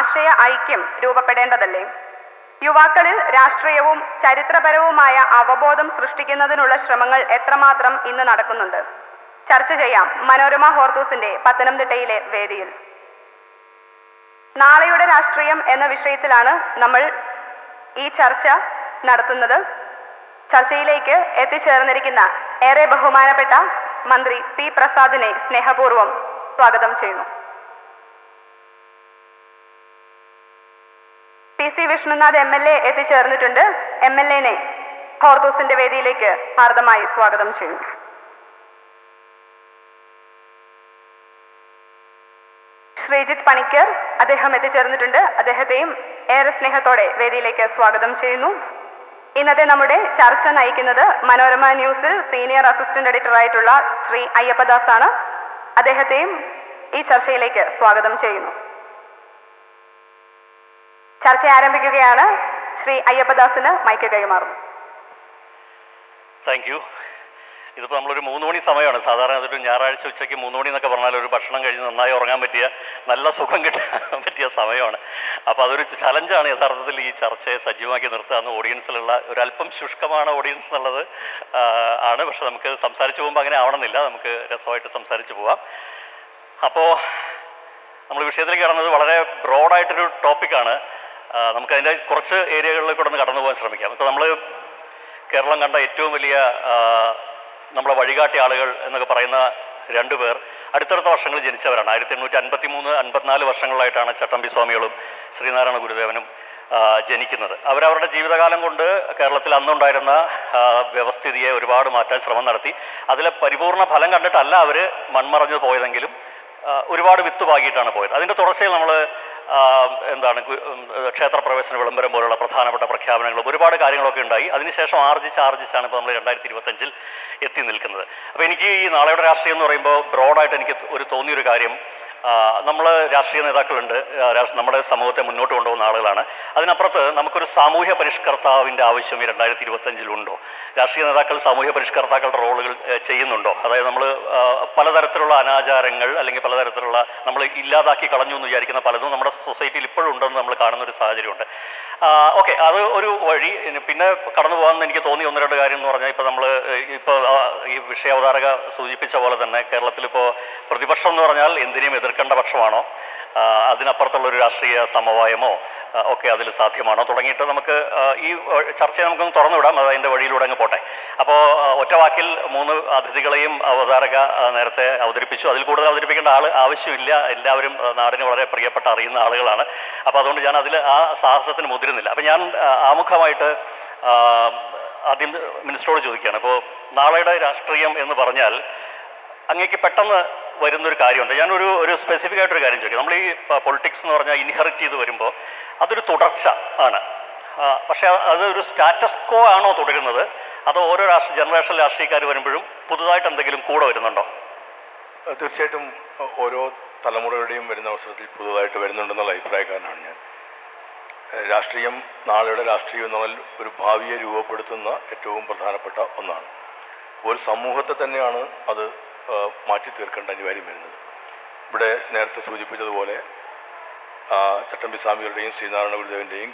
ആശയ ഐക്യം രൂപപ്പെടേണ്ടതല്ലേ? യുവാക്കളിൽ രാഷ്ട്രീയവും ചരിത്രപരവുമായ അവബോധം സൃഷ്ടിക്കുന്നതിനുള്ള ശ്രമങ്ങൾ എത്രമാത്രം ഇന്ന് നടക്കുന്നുണ്ട്? ചർച്ച ചെയ്യാം മനോരമ ഹോർത്തൂസിന്റെ പത്തനംതിട്ടയിലെ വേദിയിൽ. നാളെയുടെ രാഷ്ട്രീയം എന്ന വിഷയത്തിലാണ് നമ്മൾ ഈ ചർച്ച നടത്തുന്നത്. ചർച്ചയിലേക്ക് എത്തിച്ചേർന്നിരിക്കുന്ന ഏറെ ബഹുമാനപ്പെട്ട മന്ത്രി പി പ്രസാദിനെ സ്നേഹപൂർവം സ്വാഗതം ചെയ്യുന്നു. C Vishnunath M L A എത്തിച്ചേർന്നിട്ടുണ്ട്. M L എനെ ഹോർത്തോസിന്റെ വേദിയിലേക്ക് ഹാർദമായി സ്വാഗതം ചെയ്യുന്നു. ശ്രീജിത്ത് പണിക്കർ അദ്ദേഹം എത്തിച്ചേർന്നിട്ടുണ്ട്. അദ്ദേഹത്തെയും ഏറെ സ്നേഹത്തോടെ വേദിയിലേക്ക് സ്വാഗതം ചെയ്യുന്നു. ഇന്നത്തെ നമ്മുടെ ചർച്ച നയിക്കുന്നത് മനോരമ ന്യൂസിൽ സീനിയർ അസിസ്റ്റന്റ് എഡിറ്റർ ആയിട്ടുള്ള ശ്രീ അയ്യപ്പദാസ് ആണ് അദ്ദേഹത്തെയും ഈ ചർച്ചയിലേക്ക് സ്വാഗതം ചെയ്യുന്നു. ചർച്ച ആരംഭിക്കുകയാണ്. ശ്രീ അയ്യപ്പദാസിന് മൈക്ക് കൈമാറുന്നു. താങ്ക് യു ഇതിപ്പോൾ നമ്മളൊരു മൂന്ന് മണി സമയമാണ്. സാധാരണ അതൊരു ഞായറാഴ്ച ഉച്ചയ്ക്ക് മൂന്ന് മണി എന്നൊക്കെ പറഞ്ഞാൽ ഒരു ഭക്ഷണം കഴിഞ്ഞ് നന്നായി ഉറങ്ങാൻ പറ്റിയ നല്ല സുഖം കിട്ടാൻ പറ്റിയ സമയമാണ്. അപ്പോൾ അതൊരു ചലഞ്ചാണ് യഥാർത്ഥത്തിൽ ഈ ചർച്ചയെ സജീവമാക്കി നിർത്തുക എന്ന് ഓഡിയൻസിലുള്ള ഒരു അല്പം ശുഷ്കമാണ് ഓഡിയൻസ് എന്നുള്ളത് ആണ്. പക്ഷെ നമുക്ക് സംസാരിച്ചു പോകുമ്പോൾ അങ്ങനെ ആവണമെന്നില്ല. നമുക്ക് രസമായിട്ട് സംസാരിച്ച് പോവാം. അപ്പോൾ നമ്മൾ വിഷയത്തിലേക്ക് കടന്നത് വളരെ ബ്രോഡായിട്ടൊരു ടോപ്പിക്കാണ് നമുക്ക് അതിന്റെ കുറച്ച് ഏരിയകളിൽ കൂടെ ഒന്ന് കടന്നു പോകാൻ ശ്രമിക്കാം. ഇപ്പോൾ നമ്മൾ കേരളം കണ്ട ഏറ്റവും വലിയ നമ്മളെ വഴികാട്ടി ആളുകൾ എന്നൊക്കെ പറയുന്ന രണ്ടു പേർ അടുത്തടുത്ത വർഷങ്ങളിൽ ജനിച്ചവരാണ്. ആയിരത്തി എണ്ണൂറ്റി അൻപത്തി മൂന്ന് അൻപത്തിനാല് വർഷങ്ങളിലായിട്ടാണ് ചട്ടമ്പി സ്വാമികളും ശ്രീനാരായണ ഗുരുദേവനും ജനിക്കുന്നത്. അവരവരുടെ ജീവിതകാലം കൊണ്ട് കേരളത്തിൽ അന്നുണ്ടായിരുന്ന വ്യവസ്ഥിതിയെ ഒരുപാട് മാറ്റാൻ ശ്രമം നടത്തി. അതിലെ പരിപൂർണ ഫലം കണ്ടിട്ടല്ല അവർ മൺമറഞ്ഞു പോയതെങ്കിലും ഒരുപാട് വിത്ത് പാകിയിട്ടാണ് പോയത്. അതിന്റെ തുടർച്ചയിൽ നമ്മൾ എന്താണ് ക്ഷേത്രപ്രവേശന വിളംബരം പോലുള്ള പ്രധാനപ്പെട്ട പ്രഖ്യാപനങ്ങളും ഒരുപാട് കാര്യങ്ങളൊക്കെ ഉണ്ടായി. അതിനുശേഷം ആർജിച്ച് ആർജിച്ചാണ് ഇപ്പോൾ നമ്മൾ രണ്ടായിരത്തി ഇരുപത്തഞ്ചിൽ എത്തി നിൽക്കുന്നത്. അപ്പോൾ എനിക്ക് ഈ നാളെയുടെ രാഷ്ട്രീയം എന്ന് പറയുമ്പോൾ ബ്രോഡായിട്ട് എനിക്ക് ഒരു തോന്നിയൊരു കാര്യം നമ്മൾ രാഷ്ട്രീയ നേതാക്കളുണ്ട്. നമ്മുടെ സമൂഹത്തെ മുന്നോട്ട് കൊണ്ടുപോകുന്ന ആളുകളാണ്. അതിനപ്പുറത്ത് നമുക്കൊരു സാമൂഹ്യ പരിഷ്കർത്താവിന്റെ ആവശ്യം ഈ രണ്ടായിരത്തി ഇരുപത്തഞ്ചിലുണ്ടോ? രാഷ്ട്രീയ നേതാക്കൾ സാമൂഹ്യ പരിഷ്കർത്താക്കളുടെ റോളുകൾ ചെയ്യുന്നുണ്ടോ? അതായത് നമ്മൾ പലതരത്തിലുള്ള അനാചാരങ്ങൾ അല്ലെങ്കിൽ പലതരത്തിലുള്ള നമ്മൾ ഇല്ലാതാക്കി കളഞ്ഞു എന്ന് വിചാരിക്കുന്ന പലതും നമ്മുടെ സൊസൈറ്റിയിൽ ഇപ്പോഴും ഉണ്ടെന്ന് നമ്മൾ കാണുന്ന ഒരു സാഹചര്യമുണ്ട്. ഓക്കെ അത് ഒരു വഴി. പിന്നെ കടന്നു പോകാമെന്ന് എനിക്ക് തോന്നി ഒന്ന് രണ്ട് കാര്യം എന്ന് പറഞ്ഞാൽ ഇപ്പോൾ നമ്മൾ ഇപ്പോൾ ഈ വിഷയാവതാരക സൂചിപ്പിച്ച പോലെ തന്നെ കേരളത്തിൽ ഇപ്പോൾ പ്രതിപക്ഷം എന്ന് പറഞ്ഞാൽ എന്തിനേയും എതിർക്കേണ്ട പക്ഷമാണോ? അതിനപ്പുറത്തുള്ള ഒരു രാഷ്ട്രീയ സമവായമോ ഒക്കെ അതിൽ സാധ്യമാണോ? തുടങ്ങിയിട്ട് നമുക്ക് ഈ ചർച്ചയെ നമുക്കൊന്ന് തുറന്നു വിടാം അത് അതിന്റെ വഴിയിലൂടെ അങ്ങ് പോട്ടെ. അപ്പോൾ ഒറ്റവാക്കിൽ മൂന്ന് അതിഥികളെയും അവതാരക നേരത്തെ അവതരിപ്പിച്ചു. അതിൽ കൂടുതൽ അവതരിപ്പിക്കേണ്ട ആൾ ആവശ്യമില്ല. എല്ലാവരും നാടിന് വളരെ പ്രിയപ്പെട്ട അറിയുന്ന ആളുകളാണ്. അപ്പോൾ അതുകൊണ്ട് ഞാൻ അതിൽ ആ സാഹസത്തിന് മുതിരുന്നില്ല. അപ്പം ഞാൻ ആമുഖമായിട്ട് ആദ്യം മിനിസ്റ്ററോട് ചോദിക്കുകയാണ്. അപ്പോൾ നാളെയുടെ രാഷ്ട്രീയം എന്ന് പറഞ്ഞാൽ അങ്ങേക്ക് പെട്ടെന്ന് വരുന്നൊരു കാര്യമുണ്ട്. ഞാനൊരു ഒരു സ്പെസിഫിക് ആയിട്ടൊരു കാര്യം ചോദിക്കാം. നമ്മൾ ഈ പൊളിറ്റിക്സ് എന്ന് പറഞ്ഞാൽ ഇൻഹെറിറ്റ് ചെയ്ത് വരുമ്പോൾ അതൊരു തുടർച്ച ആണ്. പക്ഷേ അത് ഒരു സ്റ്റാറ്റസ് കോ ആണോ തുടരുന്നത്? അതോ ഓരോ രാഷ്ട്രീയ ജനറേഷൻ രാഷ്ട്രീയക്കാർ വരുമ്പോഴും പുതുതായിട്ട് എന്തെങ്കിലും കൂടെ വരുന്നുണ്ടോ? തീർച്ചയായിട്ടും ഓരോ തലമുറയുടെയും വരുന്ന അവസരത്തിൽ പുതുതായിട്ട് വരുന്നുണ്ടെന്നുള്ള അഭിപ്രായക്കാരനാണ് ഞാൻ. രാഷ്ട്രീയം നാളെയുടെ രാഷ്ട്രീയം എന്ന് പറഞ്ഞാൽ ഒരു ഭാവിയെ രൂപപ്പെടുത്തുന്ന ഏറ്റവും പ്രധാനപ്പെട്ട ഒന്നാണ്. ഒരു സമൂഹത്തെ തന്നെയാണ് അത് മാറ്റി തീർക്കേണ്ട അനിവാര്യം വരുന്നത്. ഇവിടെ നേരത്തെ സൂചിപ്പിച്ചതുപോലെ ചട്ടമ്പി സ്വാമികളുടെയും ശ്രീനാരായണ ഗുരുദേവന്റെയും